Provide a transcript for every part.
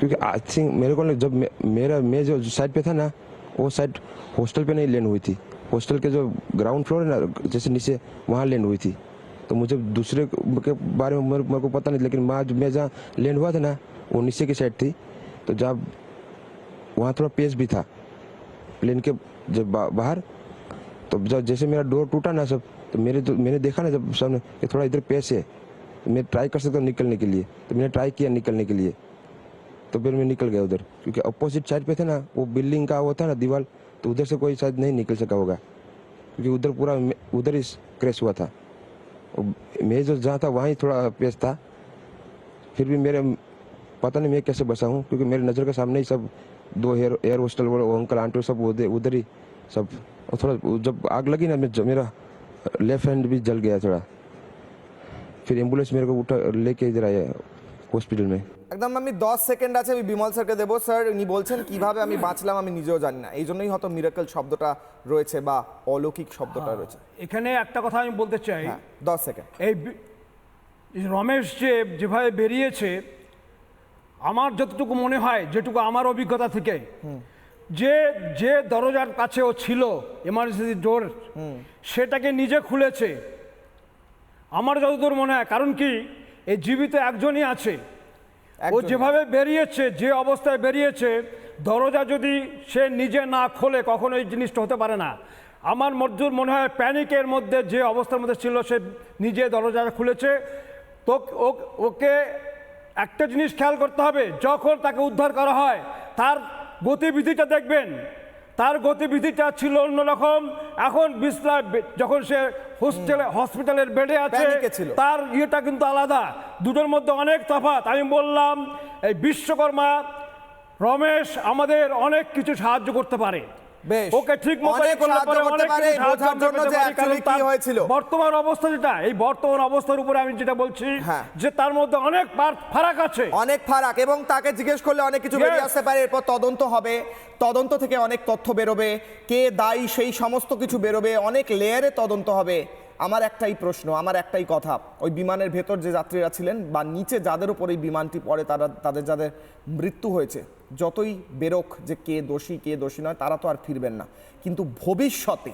क्योंकि I think मेरे को जब मे- मेरा मैं जो साइड पे था ना वो साइड हॉस्टल पे नहीं लैंड हुई थी। हॉस्टल के जो ग्राउंड फ्लोर है ना जैसे नीचे वहाँ लैंड हुई थी। तो मुझे दूसरे के बारे में मेरे, मेरे को पता नहीं लेकिन वहाँ मैं जहाँ लैंड हुआ था ना वो नीचे की साइड थी। तो जब वहाँ थोड़ा पेस भी था प्लेन के जब बा, बाहर तो जब जैसे मेरा डोर टूटा ना सब तो मेरे तो मैंने देखा ना जब सामने कि थोड़ा इधर पेस है। तो मैं ट्राई कर सकता हूँ निकलने के लिए। तो मैंने ट्राई किया निकलने के लिए। तो फिर मैं निकल गया उधर। क्योंकि अपोजिट साइड पे थे ना, वो बिल्डिंग का वो था ना, दीवार तो उधर से कोई शायद नहीं निकल सका होगा। क्योंकि उधर पूरा उधर ही क्रैश हुआ था। मैं जो जहाँ था, वहाँ थोड़ा पेस था। फिर भी मेरे, पता नहीं मैं कैसे बसा हूँ, क्योंकि मेरी नज़र के सामने ही सब दो एयर एयर होस्टल वो अंकल आंटी सब उधर ही सब। और थोड़ा जब आग लगी ना मेरा लेफ़्ट हैंड भी जल गया थोड़ा। फिर एंबुलेंस मेरे को उठा, लेके इधर आया। हॉस्पिटल में একদম আমি দশ সেকেন্ড আছে আমি বিমল স্যারকে দেবো স্যার উনি বলছেন কিভাবে আমি বাঁচলাম আমি নিজেও জানি না এই জন্যই হয়তো মিরাকল শব্দটা রয়েছে বা অলৌকিক শব্দটা রয়েছে এখানে একটা কথা আমি বলতে চাই হ্যাঁ দশ সেকেন্ড এই বি- এই রমেশ যে যেভাবে বেরিয়েছে আমার যতটুকু মনে হয় যেটুকু আমার অভিজ্ঞতা থেকে যে যে দরজার কাছে ও ছিল এমার্জেন্সি ডোর সেটাকে নিজে খুলেছে আমার যতদূর মনে হয় কারণ কি এই জীবিত একজনই আছে। ও যেভাবে বেরিয়েছে যে অবস্থায় বেরিয়েছে দরজা যদি সে নিজে না খোলে কখনো এই জিনিসটা হতে পারে না। আমার মধ্যুর মনে হয় প্যানিকের মধ্যে যে অবস্থার মধ্যে ছিল সে নিজে দরজাটা খুলেছে। তো ও- ওকে একটা জিনিস খেয়াল করতে হবে যখন তাকে উদ্ধার করা হয় তার গতিবিধিটা দেখবেন। তার গতিবিধিটা ছিল অন্যরকম। এখন বিশ্রাম যখন সে হোস্টেলে হসপিটালের বেডে আছে তার ইয়েটা কিন্তু আলাদা। দুটোর মধ্যে অনেক তফাত আমি বললাম এই বিশ্বকর্মা রমেশ আমাদের অনেক কিছু সাহায্য করতে পারে। বেশ। ওকে ঠিক মতো করতে পারে, বোঝার জন্য যে অ্যাকচুয়ালি কি হয়েছিল। বর্তমান অবস্থা যেটা এই বর্তমান অবস্থার উপরে আমি যেটা বলছি হ্যাঁ। যে তার মধ্যে অনেক ফারাক আছে অনেক ফারাক এবং তাকে জিজ্ঞেস করলে অনেক কিছু বেরিয়ে আসতে পারে এরপর তদন্ত হবে তদন্ত থেকে অনেক তথ্য বেরোবে কে দায়ী সেই সমস্ত কিছু বেরোবে অনেক লেয়ারে তদন্ত হবে আমার একটাই প্রশ্ন, আমার একটাই কথা, ওই বিমানের ভেতর যে যাত্রীরা ছিলেন বা নিচে যাদের উপর এই বিমানটি পড়ে, তারা, তাদের যাদের মৃত্যু হয়েছে, যতই বেরোক যে কে দোষী কে দোষী নয়, তারা তো আর ফিরবেন না। কিন্তু ভবিষ্যতে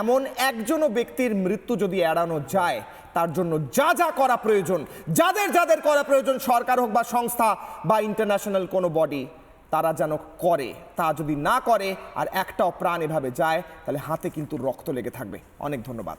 এমন একজনও ব্যক্তির মৃত্যু যদি এড়ানো যায়, তার জন্য যা যা করা প্রয়োজন, যাদের যাদের করা প্রয়োজন, সরকার হোক বা সংস্থা বা ইন্টারন্যাশনাল কোনো বডি, তারা যেন করে, তা যদি না করে আর একটাও প্রাণ এভাবে যায়, তাহলে হাতে কিন্তু রক্ত লেগে থাকবে। অনেক ধন্যবাদ।